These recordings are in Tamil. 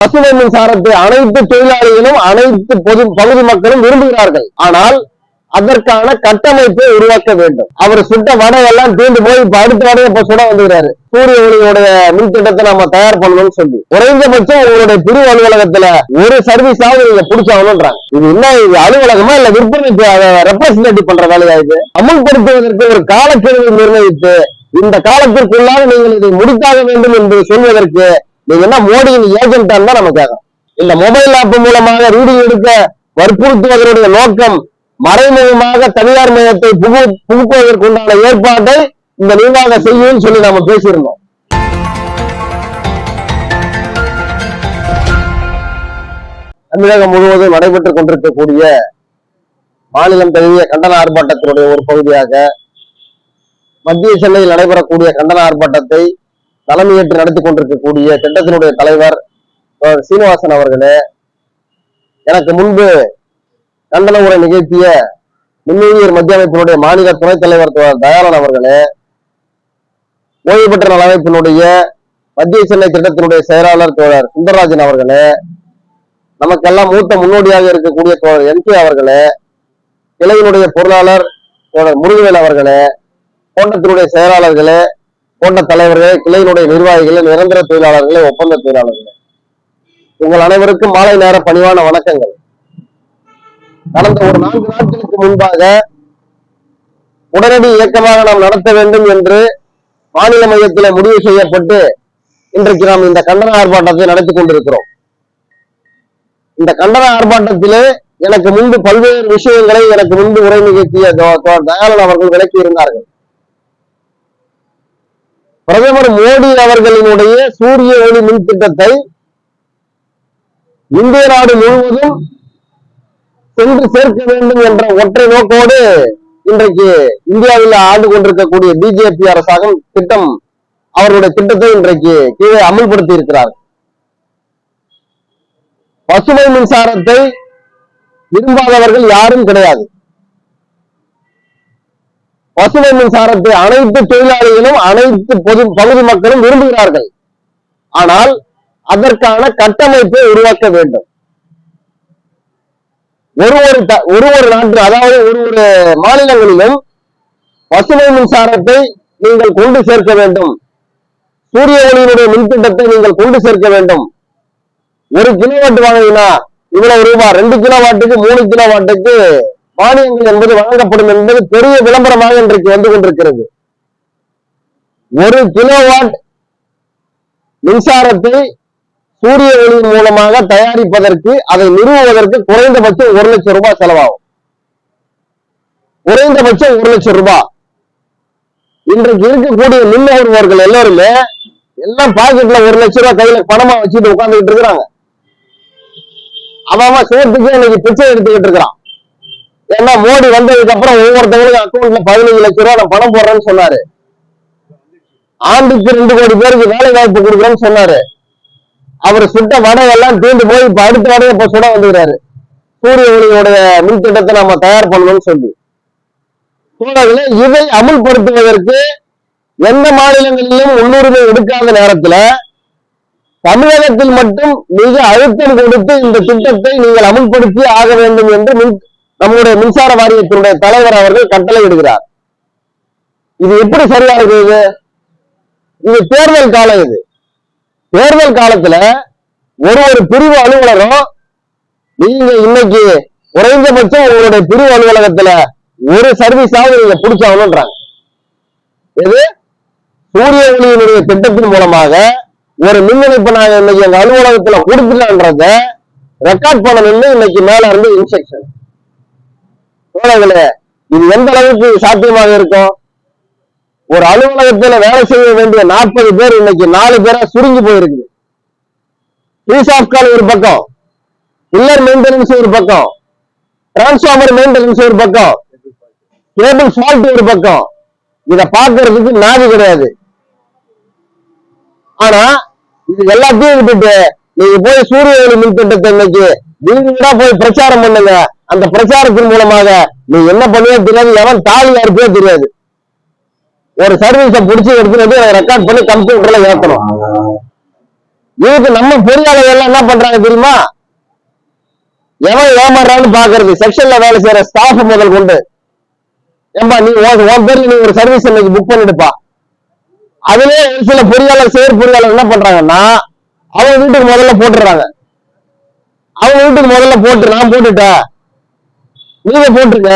பசுமை மின்சாரத்தை அனைத்து தொழிலாளிகளும் அனைத்து பொது பகுதி மக்களும் விரும்புகிறார்கள். ஆனால் அதற்கான கட்டமைப்பை உருவாக்க வேண்டும். அவர் சுட்ட வடையெல்லாம் தீண்டு போய் இப்ப அடுத்த வடையை இப்ப சுட வந்துகிறாரு சூரிய ஒளியோடைய மின் திட்டத்தை நம்ம தயார் பண்ணணும்னு சொல்லி. குறைந்தபட்சம் உங்களுடைய பிரிவு அலுவலகத்துல ஒரு சர்வீஸாவது நீங்க பிடிச்சாகணும்ன்றாங்க. இது என்ன இது அலுவலகமா இல்ல விற்பனைக்கு ரெப்ரசன்டேட்டிவ் பண்ற வேலையா இது? அமுல்படுத்துவதற்கு ஒரு காலக்கெடுவை நிர்ணயித்து இந்த காலத்திற்குள்ளாக நீங்கள் இதை முடித்தாக வேண்டும் என்று சொல்வதற்கு நீங்க என்ன மோடியின் ஏஜென்டா தான் நம்ம கேட்கணும் இந்த மொபைல் ஆப் மூலமாக ரீடிங் எடுக்க வற்புறுத்துவதனுடைய நோக்கம் மறைமுகமாக தனியார் மையத்தை புகு புகுப்புவதற்குண்டான ஏற்பாட்டை இந்த நிர்வாகம் செய்யும் சொல்லி நாம பேசியிருந்தோம். தமிழகம் முழுவதும் நடைபெற்றுக் கொண்டிருக்கக்கூடிய மாநிலம் தழுவிய கண்டன ஆர்ப்பாட்டத்தினுடைய ஒரு பகுதியாக மத்திய சென்னையில் நடைபெறக்கூடிய கண்டன ஆர்ப்பாட்டத்தை தலைமையேற்று நடத்தி கொண்டிருக்கக்கூடிய திட்டத்தினுடைய தலைவர் சீனிவாசன் அவர்களே எனக்கு முன்பு கண்டன உரை நிகழ்த்திய மின்னூழியர் மத்திய அமைப்பினுடைய மாநில துணைத் தலைவர் தோழர் தயாளன் அவர்களே ஓய்வு பெற்ற நல அமைப்பினுடைய மத்திய சென்னை திட்டத்தினுடைய செயலாளர் தோழர் சுந்தரராஜன் அவர்களே நமக்கெல்லாம் மூத்த முன்னோடியாக இருக்கக்கூடிய தோழர் என் கே அவர்களே கிளையினுடைய பொருளாளர் தோழர் முருகவேல் அவர்களே கோட்டத்தினுடைய செயலாளர்களே கோட்ட தலைவர்களே கிளையினுடைய நிர்வாகிகளே நிரந்தர தொழிலாளர்களே ஒப்பந்த தொழிலாளர்களே. உங்கள் அனைவருக்கும் மாலை நேர பணிவான வணக்கங்கள். கடந்த ஒரு நான்கு நாட்களுக்கு முன்பாக உடனடி இயக்கமாக நாம் நடத்த வேண்டும் என்று மாநில மையத்தில் முடிவு செய்யப்பட்டு இன்றைக்கு நாம் இந்த கண்டன ஆர்ப்பாட்டத்தை நடத்தி கொண்டிருக்கிறோம். இந்த கண்டன ஆர்ப்பாட்டத்திலே எனக்கு முன்பு பல்வேறு விஷயங்களை எனக்கு முன்பு உரை நிகழ்த்திய தோ- தயாளன் அவர்கள் விளக்கி இருந்தார்கள் பிரதமர் மோடி அவர்களினுடைய சூரிய ஒளி மின் திட்டத்தை இந்திய நாடு முழுவதும் சென்று சேர்க்க வேண்டும் என்ற ஒற்றை நோக்கோடு இன்றைக்கு இந்தியாவில் ஆண்டு கொண்டிருக்கக்கூடிய பிஜேபி அரசாங்கம் திட்டம் அவருடைய திட்டத்தை இன்றைக்கு கீழே அமல்படுத்தி இருக்கிறார் பசுமை மின்சாரத்தை விரும்பாதவர்கள் யாரும் கிடையாது. பசுமை மின்சாரத்தை அனைத்து தொழிலாளிகளும் அனைத்து பொது பகுதி மக்களும் விரும்புகிறார்கள். ஆனால் அதற்கான கட்டமைப்பை உருவாக்க வேண்டும். ஒரு ஒரு ஒரு ஒரு நாட்டு அதாவது ஒரு ஒரு மாநிலங்களிலும் பசுமை மின்சாரத்தை நீங்கள் கொண்டு சேர்க்க வேண்டும். சூரிய ஒளியினுடைய மின் திட்டத்தை நீங்கள் கொண்டு சேர்க்க வேண்டும். ஒரு கிலோவாட் வாங்கினா இவ்வளவு ரூபாய் ரெண்டு கிலோவாட்டுக்கு மூணு கிலோவாட்டுக்கு மானியங்கள் என்பது வழங்கப்படும் என்பது பெரிய விளம்பரமாக இன்றைக்கு வந்து கொண்டிருக்கிறது. ஒரு கிலோவாட் மின்சாரத்தை சூரிய ஒளி மூலமாக தயாரிப்பதற்கு அதை நிறுவுவதற்கு குறைந்தபட்சம் ஒரு லட்சம் ரூபாய் செலவாகும். குறைந்தபட்சம் ஒரு லட்சம் ரூபாய். இன்றைக்கு இருக்கக்கூடிய மின் நுகர்வோர்கள் எல்லாருமே எல்லாம் பாக்கெட்ல ஒரு லட்சம் ரூபாய் கையில பணமா வச்சுட்டு உட்கார்ந்துகிட்டு இருக்கிறாங்க. அவன் சேர்த்துக்கு இன்னைக்கு பிச்சை எடுத்துக்கிட்டு இருக்கிறான். ஏன்னா மோடி வந்ததுக்கு அப்புறம் ஒவ்வொருத்தவங்களுக்கும் அக்கௌண்ட்ல பதினஞ்சு லட்சம் ரூபாய் நான் பணம் போடுறேன்னு சொன்னாரு. ஆண்டுக்கு ரெண்டு கோடி பேருக்கு வேலை வாய்ப்பு கொடுக்குறேன்னு சொன்னாரு. அவர் சுட்ட வடையெல்லாம் தீண்டு போய் இப்ப அடுத்த வடையை இப்ப சுட வந்துகிறாரு சூரிய ஒளியோடைய மின் திட்டத்தை நம்ம தயார் பண்ணணும்னு சொல்லி. சூழலில் இதை அமுல்படுத்துவதற்கு எந்த மாநிலங்களிலும் முன்னுரிமை எடுக்காத நேரத்துல தமிழகத்தில் மட்டும் மிக அழுத்தம் கொடுத்து இந்த திட்டத்தை நீங்கள் அமுல்படுத்தி ஆக வேண்டும் என்று மின் நம்முடைய மின்சார வாரியத்தினுடைய தலைவர் அவர்கள் கட்டளை இடுகிறார். இது எப்படி சரியா இருக்குது இது தேர்தல் காலம் இது. தேர்தல் காலத்துல ஒரு ஒரு பிரிவு அலுவலரும் நீங்க இன்னைக்கு குறைந்தபட்சம் உங்களுடைய பிரிவு அலுவலகத்துல ஒரு சர்வீஸாவது நீங்க பிடிச்சாகணும்ன்றாங்க. எது? சூரிய ஒளியினுடைய திட்டத்தின் மூலமாக ஒரு மின் இணைப்பு நாங்க இன்னைக்கு எங்க அலுவலகத்துல கொடுத்துட்டோன்றத ரெக்கார்ட் பண்ணணும்னு இன்னைக்கு மேல இருந்து இன்ஸ்ட்ரக்ஷன் தோழர்களே இது எந்த அளவுக்கு சாத்தியமாக இருக்கும்? ஒரு அலுவலகத்துல வேலை செய்ய வேண்டிய நாற்பது பேர் இன்னைக்கு நாலு பேரா சுருங்கி போயிருக்குது. பீஸ் ஆஃப் கால் ஒரு பக்கம். பில்லர் மெயின்டெனன்ஸ் ஒரு பக்கம். டிரான்ஸ்ஃபார்மர் மெயின்டெனன்ஸ் ஒரு பக்கம். கேபிள் ஃபால்ட் ஒரு பக்கம். இத பாக்குறதுக்கு நாதி கிடையாது. ஆனா இது எல்லாத்தையும் விட்டுட்டு நீங்க போய் சூரிய ஒளி மின் திட்டத்தை இன்னைக்கு வீடு வீடா போய் பிரச்சாரம் பண்ணுங்க. அந்த பிரச்சாரத்தின் மூலமாக நீ என்ன பண்ணுவே தெரியாது எவன் தாலி அறுப்பே தெரியாது. ஒரு சர்வீஸ புடிச்சு எடுத்துட்டு ரெக்கார்ட் பண்ணி கம்ப்யூட்டர்ல ஏத்தணும். இதுக்கு நம்ம பொறியாளர்கள் எல்லாம் என்ன பண்றாங்க தெரியுமா? எவன் ஏமாறான்னு பாக்குறது செக்ஷன்ல வேலை செய்யற ஸ்டாஃப் முதல் கொண்டு. ஏம்பா நீ உன் உன் பேர்ல நீ ஒரு சர்வீஸ் இன்னைக்கு புக் பண்ணிடுப்பா. அதுலயே ஒரு சில பொறியாளர் செயற் பொறியாளர் என்ன பண்றாங்கன்னா அவங்க வீட்டுக்கு முதல்ல போட்டுறாங்க அவங்க வீட்டுக்கு முதல்ல போட்டு நான் போட்டுட்டேன். நீங்க போட்டுருங்க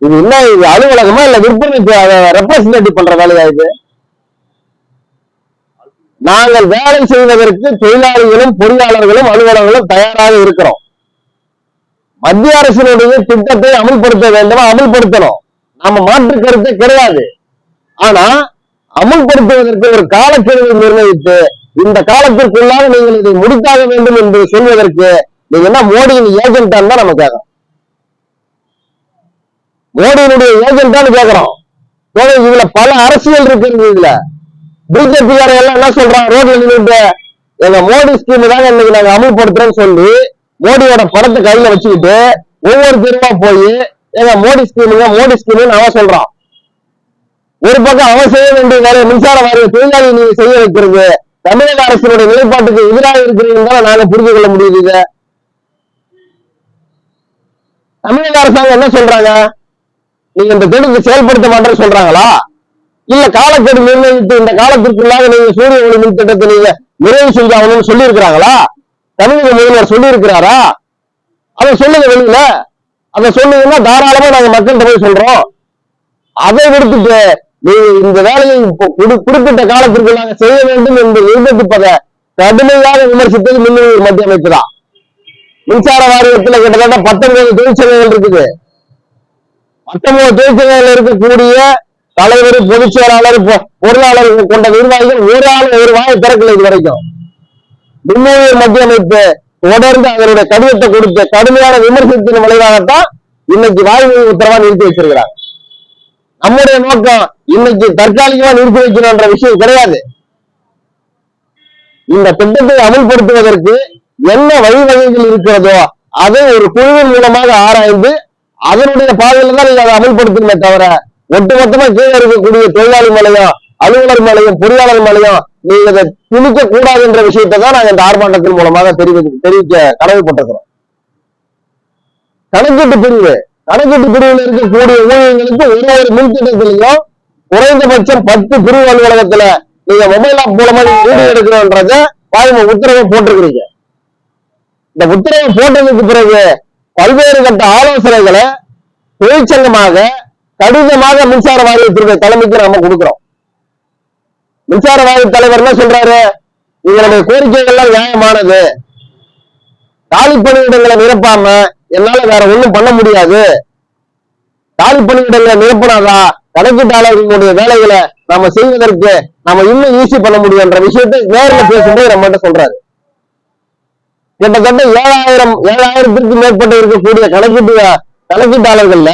இது என்ன இது அலுவலகமா இல்ல விற்பனைக்கு ரெப்ரசன்டேட்டிவ் பண்ற வேலையா இது? நாங்கள் வேலை செய்வதற்கு தொழிலாளிகளும் பொறியாளர்களும் அலுவலர்களும் தயாராக இருக்கிறோம். மத்திய அரசினுடைய திட்டத்தை அமல்படுத்த வேண்டும்? அமல்படுத்தணும். நாம மாற்று கருத்தை கிடையாது. ஆனா அமல்படுத்துவதற்கு ஒரு காலக்கெடுவை நிர்ணயித்து இந்த காலத்திற்குள்ளாக நீங்கள் இதை முடித்தாக வேண்டும் என்று சொல்வதற்கு நீங்க என்ன மோடியின் ஏஜென்டான்னு தான் நம்ம கேட்கணும் மோடியினுடைய ஏஜென்டான்னு கேக்குறோம். தோழர், இதுல பல அரசியல் இருக்கு இதுல. பிஜேபி எல்லாம் என்ன சொல்றாங்க? ரோட்ல நின்றுட்டு எங்க மோடி ஸ்கீம் தாங்க இன்னைக்கு நாங்க அமல்படுத்துறோம்னு சொல்லி மோடியோட படத்தை கையில வச்சுக்கிட்டு ஒவ்வொரு தெருவா போய் எங்க மோடி ஸ்கீமுங்க மோடி ஸ்கீம்னு அவன் சொல்றான். ஒரு பக்கம் அவன் செய்ய வேண்டிய வேலையை மின்சார வாரிய தொழிலாளி நீங்க செய்ய வைக்கிறது. தமிழக அரசினுடைய நிலைப்பாட்டுக்கு எதிராக இருக்கிறீங்கன்னு நாங்க புரிந்து கொள்ள முடியுது தமிழக அரசாங்கம் என்ன சொல்றாங்க? நீங்க இந்த திட்டத்தை செயல்படுத்த மாட்டேன்னு சொல்றாங்களா? இல்ல காலக்கெடு நிர்ணயித்து இந்த காலத்திற்குள்ளாக நீங்க சூரிய ஒளி மின் திட்டத்தை நீங்க நிறைவு செஞ்சாகணும்னு சொல்லி இருக்கிறாங்களா தமிழக முதல்வர் சொல்லி இருக்கிறாரா அதை சொல்லுங்க வெளியில. அதை சொன்னீங்கன்னா தாராளமா நாங்க மக்கள்கிட்ட போய் சொல்றோம். அதை விடுத்துட்டு நீங்க இந்த வேலையை குறிப்பிட்ட காலத்திற்கு நாங்க செய்ய வேண்டும் என்று நிர்பந்திப்பதை கடுமையாக விமர்சித்தது மின் மத்திய அமைப்பு தான். மின்சார வாரியத்துல கிட்டத்தட்ட பத்தொன்பது தொழிற்சங்கங்கள் இருக்குது. பத்தொன்பது தொழிற்சங்கங்கள் இருக்கக்கூடிய தலைவர் பொதுச் செயலாளர் பொருளாளர் கொண்ட நிர்வாகிகள் ஒரு ஆள் ஒரு வாயை திறக்கல இது வரைக்கும். மின்னுயிர் மத்திய அமைப்பு தொடர்ந்து அதனுடைய கடிதத்தை கொடுத்த கடுமையான விமர்சனத்தின் விளைவாகத்தான் இன்னைக்கு வாய்மொழி உத்தரவா நிறுத்தி வச்சிருக்கிறார். நம்முடைய நோக்கம் இன்னைக்கு தற்காலிகமா நிறுத்தி வைக்கணும்ன்ற விஷயம் கிடையாது. இந்த திட்டத்தை அமல்படுத்துவதற்கு என்ன வழிவகைகள் இருக்கிறதோ அதை ஒரு குழுவின் மூலமாக ஆராய்ந்து அதனுடைய பாதையில தான் நீங்க அதை அமல்படுத்தணுமே தவிர ஒட்டுமொத்தமா கீழே இருக்கக்கூடிய தொழிலாளி மேலையும் அலுவலர் மேலையும் பொறியாளர் மேலையும் நீங்க அதை திணிக்க கூடாது என்ற விஷயத்தை தான் நாங்க இந்த ஆர்ப்பாட்டத்தின் மூலமாக தெரிவிக்க தெரிவிக்க கடமைப்பட்டிருக்கிறோம். கணக்கீட்டு பிரிவு. கணக்கீட்டு பிரிவில் இருக்கக்கூடிய ஊழியர்களுக்கு ஒரு ஒரு மின் திட்டத்திலையும் குறைந்தபட்சம் பத்து பிரிவு அலுவலகத்துல நீங்க மொபைல் ஆப் மூலமா நீங்க வீடியோ எடுக்கணும்ன்றத வாய்ம உத்தரவை போட்டிருக்கிறீங்க. இந்த உத்தரவை போட்டதுக்கு பிறகு பல்வேறு கட்ட ஆலோசனைகளை தொழிற்சங்கமாக கடிதமாக மின்சார வாரியத்தினுடைய தலைமைக்கு நாம கொடுக்கிறோம். மின்சார வாரிய தலைவர் என்ன சொல்றாரு? உங்களுடைய கோரிக்கைகள்லாம் நியாயமானது. காலி பணியிடங்களை நிரப்பாம என்னால வேற ஒண்ணும் பண்ண முடியாது. காலி பணியிடங்களை நிரப்பினாதா கணக்கீட்டாளர்களுடைய வேலைகளை நாம செய்வதற்கு நாம இன்னும் ஈஸி பண்ண முடியும்ன்ற விஷயத்தை நேரில் பேசும்போது நம்மகிட்ட சொல்றாரு. கிட்டத்தட்ட ஏழாயிரம் ஏழாயிரத்திற்கு மேற்பட்டு இருக்கக்கூடிய கணக்கீட்டு கணக்கீட்டாளர்கள்ல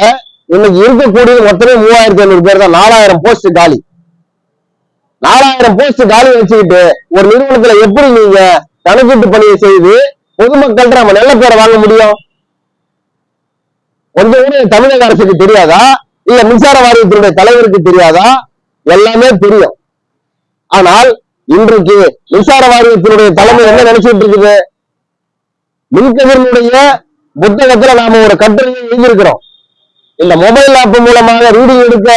இன்னைக்கு இருக்கக்கூடிய மொத்தமே மூவாயிரத்தி ஐநூறு பேர் தான். நாலாயிரம் போஸ்ட் காலி. நாலாயிரம் போஸ்ட் காலி வச்சுக்கிட்டு ஒரு நிறுவனத்துல எப்படி நீங்க கணக்கீட்டு பணியை செய்து பொதுமக்கள்கிட்ட நம்ம நல்ல பேரை வாங்க முடியும்? கொஞ்சம் கூட தமிழக அரசுக்கு தெரியாதா? இல்ல மின்சார வாரியத்தினுடைய தலைவருக்கு தெரியாதா? எல்லாமே தெரியும். ஆனால் இன்றைக்கு மின்சார வாரியத்தினுடைய தலைமை என்ன நினைச்சிட்டு இருக்குது? மின்கதிரினுடைய புத்தகத்துல நாம ஒரு கட்டுரையை எழுதியிருக்கிறோம். இந்த மொபைல் ஆப் மூலமாக ரீடிங் எடுக்க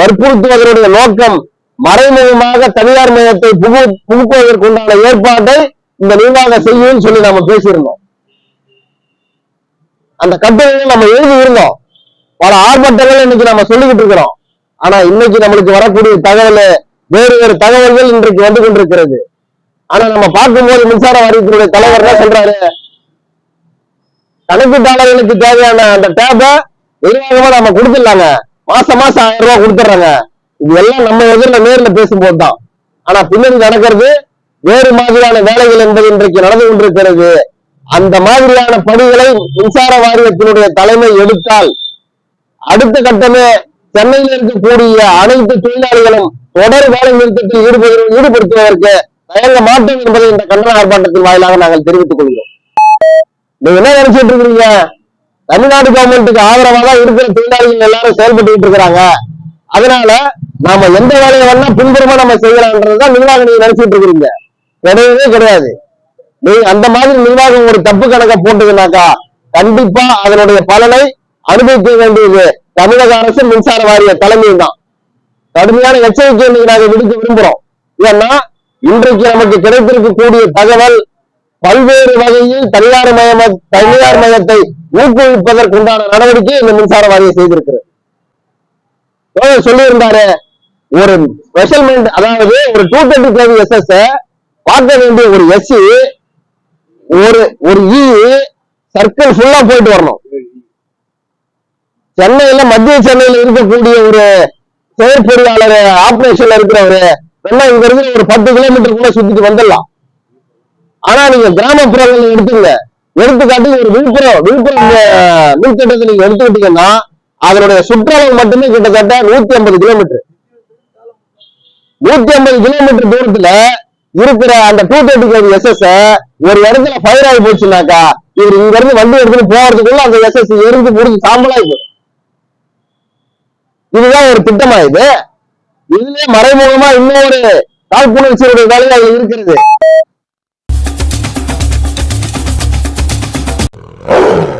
வற்புறுத்துவதனுடைய நோக்கம் மறைமுகமாக தனியார் மையத்தை புகு புகுப்பதற்குண்டான ஏற்பாட்டை இந்த நிர்வாகம் செய்யும் சொல்லி நாம பேசியிருந்தோம். அந்த கட்டுரையை நம்ம எழுதி இருந்தோம் பல ஆர்ப்பாட்டங்கள் இன்னைக்கு நம்ம சொல்லிக்கிட்டு இருக்கிறோம். ஆனா இன்னைக்கு நம்மளுக்கு வரக்கூடிய தகவல் வேறு வேறு தகவல்கள் இன்றைக்கு வந்து கொண்டிருக்கிறது. ஆனா நம்ம பார்க்கும்போது மின்சார வாரியத்தினுடைய தலைவர் தான் சொல்றாரு? கணக்கீட்டாளர்களுக்கு தேவையான அந்த டேபை நிர்வாகமா நம்ம கொடுத்துடலாங்க. மாசம் மாசம் ஆயிரம் ரூபாய் கொடுத்துட்றாங்க. இது எல்லாம் நம்ம எதிரில் நேரில் பேசும்போது தான் ஆனா பின்னாடி நடக்கிறது வேறு மாதிரியான வேலைகள் என்பது இன்றைக்கு நடந்து கொண்டிருக்கிறது. அந்த மாதிரியான பணிகளை மின்சார வாரியத்தினுடைய தலைமை எடுத்தால் அடுத்த கட்டமே சென்னையில் இருக்கக்கூடிய அனைத்து தொழிலாளிகளும் தொடர் வேலை நிறுத்தத்தில் ஈடுபடு ஈடுபடுத்துவதற்கு தயங்க மாட்டோம் என்பதை இந்த கண்டன ஆர்ப்பாட்டத்தின் வாயிலாக நாங்கள் தெரிவித்துக் கொள்கிறோம். நீங்க என்ன நினைச்சிட்டு இருக்கீங்க தமிழ்நாடு கவர்மெண்ட்டுக்கு ஆதரவா தான் இருக்கிற தொழிலாளிகள் எல்லாரும் செயல்பட்டு இருக்கிறாங்க. அதனால நாம எந்த வேலையை வேணா பின்புறமா நம்ம செய்யலாம்ன்றதுதான் நிர்வாகம் நீங்க நினைச்சிட்டு இருக்கிறீங்க. கிடையவே கிடையாது. நீங்க அந்த மாதிரி நிர்வாகம் ஒரு தப்பு கணக்கை போட்டதுனாக்கா கண்டிப்பா அதனுடைய பலனை அனுபவிக்க வேண்டியது தமிழக அரசு மின்சார வாரிய தலைமையும் தான். கடுமையான எச்சரிக்கை நாங்கள் நாங்க விடுக்க விரும்புறோம். ஏன்னா இன்றைக்கு நமக்கு கிடைத்திருக்கக்கூடிய தகவல் பல்வேறு வகையில் தனியார் மயம தனியார் மயத்தை ஊக்குவிப்பதற்குண்டான நடவடிக்கை இந்த மின்சார வாரியம் செய்திருக்கிறது. சொல்லியிருந்தாரு ஒரு ஸ்பெஷல்மெண்ட் அதாவது ஒரு டூ டுவெண்ட்டி ஃபைவ் எஸ்எஸ் பார்க்க வேண்டிய ஒரு எஸ்சி ஒரு ஒரு இ சர்க்கிள் ஃபுல்லா போயிட்டு வரணும். சென்னையில மத்திய சென்னையில இருக்கக்கூடிய ஒரு செயற்பொறியாளர் ஆபரேஷன்ல இருக்கிறவரு வேணா இங்க இருந்து ஒரு பத்து கிலோமீட்டர் கூட சுத்திட்டு வந்துடலாம். ஆனா நீங்க கிராமப்புறங்கள் எடுத்துங்க. எடுத்துக்காட்டு ஒரு விழுப்புரம் விழுப்புரம் அஹ், மின் திட்டத்தை நீங்க எடுத்துக்கிட்டீங்கன்னா அதனுடைய சுற்றளவு மட்டுமே கிட்டத்தட்ட நூத்தி ஐம்பது கிலோமீட்டர். நூத்தி ஐம்பது கிலோமீட்டர் தூரத்துல இருக்கிற அந்த டூ தேர்ட்டி ஃபைவ் எஸ்எஸ் ஒரு இடத்துல ஃபயர் ஆகி போச்சுனாக்கா இவர் இங்க இருந்து வண்டி எடுத்துட்டு போறதுக்குள்ள அந்த எஸ்எஸ் எரிஞ்சு முடிஞ்சு சாம்பலாகி இதுதான் ஒரு திட்டமா இது. இதுலயே மறைமுகமா இன்னொரு காழ்ப்புணர்ச்சியுடைய வேலை இருக்கிறது. Oh!